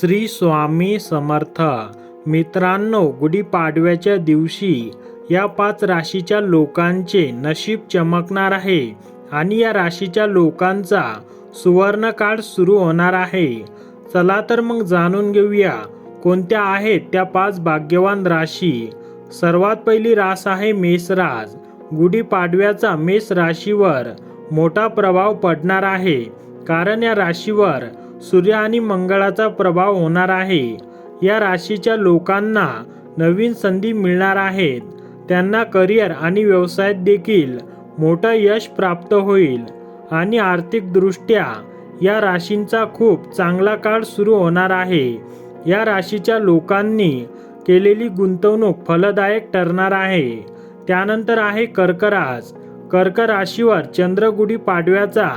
श्री स्वामी समर्थ. मित्रांनो गुढीपाडव्याच्या दिवशी या पाच राशीच्या लोकांचे नशीब चमकणार आहे आणि या राशीच्या लोकांचा सुवर्णकाळ सुरू होणार आहे. चला तर मग जाणून घेऊया कोणत्या आहेत त्या पाच भाग्यवान राशी. सर्वात पहिली रास आहे मेषराज गुढीपाडव्याचा मेष राशीवर मोठा प्रभाव पडणार आहे. कारण या राशीवर सूर्य आणि मंगळाचा प्रभाव होणार आहे. या राशीच्या लोकांना नवीन संधी मिळणार आहेत. त्यांना करिअर आणि व्यवसायात देखील मोठं यश प्राप्त होईल. आणि आर्थिकदृष्ट्या या राशींचा खूप चांगला काळ सुरू होणार आहे. या राशीच्या लोकांनी केलेली गुंतवणूक फलदायक ठरणार आहे. त्यानंतर आहे कर्कराज. कर्क राशीवर चंद्रगुडी पाडव्याचा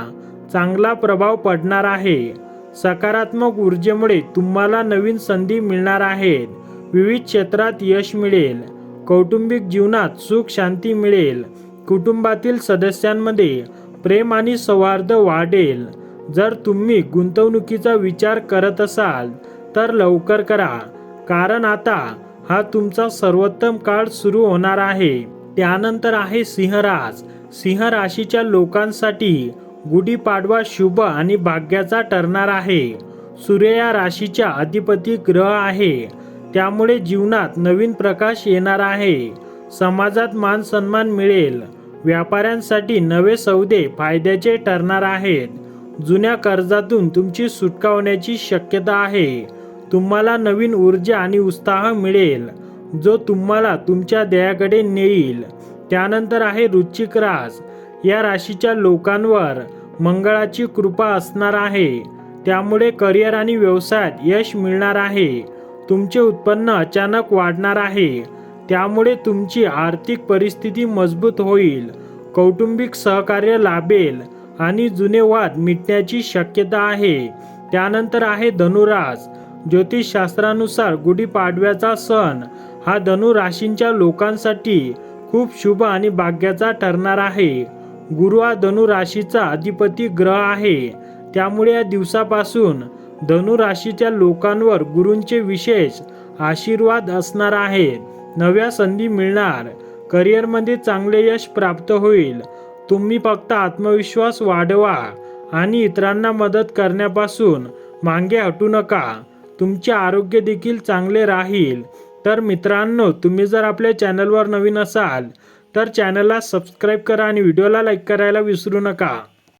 चांगला प्रभाव पडणार आहे. सकारात्मक ऊर्जेमुळे तुम्हाला नवीन संधी मिळणार आहेत. विविध क्षेत्रात यश मिळेल. कौटुंबिक जीवनात सुख शांती मिळेल. कुटुंबातील सदस्यांमध्ये प्रेम आणि सौहार्द वाढेल. जर तुम्ही गुंतवणुकीचा विचार करत असाल तर लवकर करा. कारण आता हा तुमचा सर्वोत्तम काळ सुरू होणार आहे. त्यानंतर आहे सिंहराज. सिंह राशीच्या लोकांसाठी गुढीपाडवा शुभ आणि भाग्याचा ठरणार आहे. सूर्य या राशीच्या अधिपती ग्रह आहे. त्यामुळे जीवनात नवीन प्रकाश येणार आहे. समाजात मान सन्मान मिळेल. व्यापाऱ्यांसाठी नवे सौदे फायद्याचे ठरणार आहेत. जुन्या कर्जातून तुमची सुटका होण्याची शक्यता आहे. तुम्हाला नवीन ऊर्जा आणि उत्साह मिळेल. जो तुम्हाला तुमच्या ध्येयाकडे नेईल. त्यानंतर आहे रुचिक रास. या राशीच्या लोकांवर मंगळाची कृपा असणार आहे. त्यामुळे करिअर आणि व्यवसायात यश मिळणार आहे. तुमचे उत्पन्न अचानक वाढणार आहे. त्यामुळे तुमची आर्थिक परिस्थिती मजबूत होईल. कौटुंबिक सहकार्य लाभेल आणि जुने वाद मिटण्याची शक्यता आहे. त्यानंतर आहे धनुरास. ज्योतिषशास्त्रानुसार गुढीपाडव्याचा सण हा धनु राशींच्या लोकांसाठी खूप शुभ आणि भाग्याचा ठरणार आहे. गुरु हा धनु राशीचा अधिपती ग्रह आहे. त्यामुळे या दिवसापासून धनुराशीच्या लोकांवर गुरूंचे विशेष आशीर्वाद असणार आहेत नव्या संधी मिळणार. करिअरमध्ये चांगले यश प्राप्त होईल. तुम्ही फक्त आत्मविश्वास वाढवा आणि इतरांना मदत करण्यापासून मागे हटू नका. तुमचे आरोग्य देखील चांगले राहील. तर मित्रांनो तुम्ही जर आपल्या चॅनलवर नवीन असाल तर चॅनलला सबस्क्राईब करा आणि व्हिडिओला लाईक करायला विसरू नका.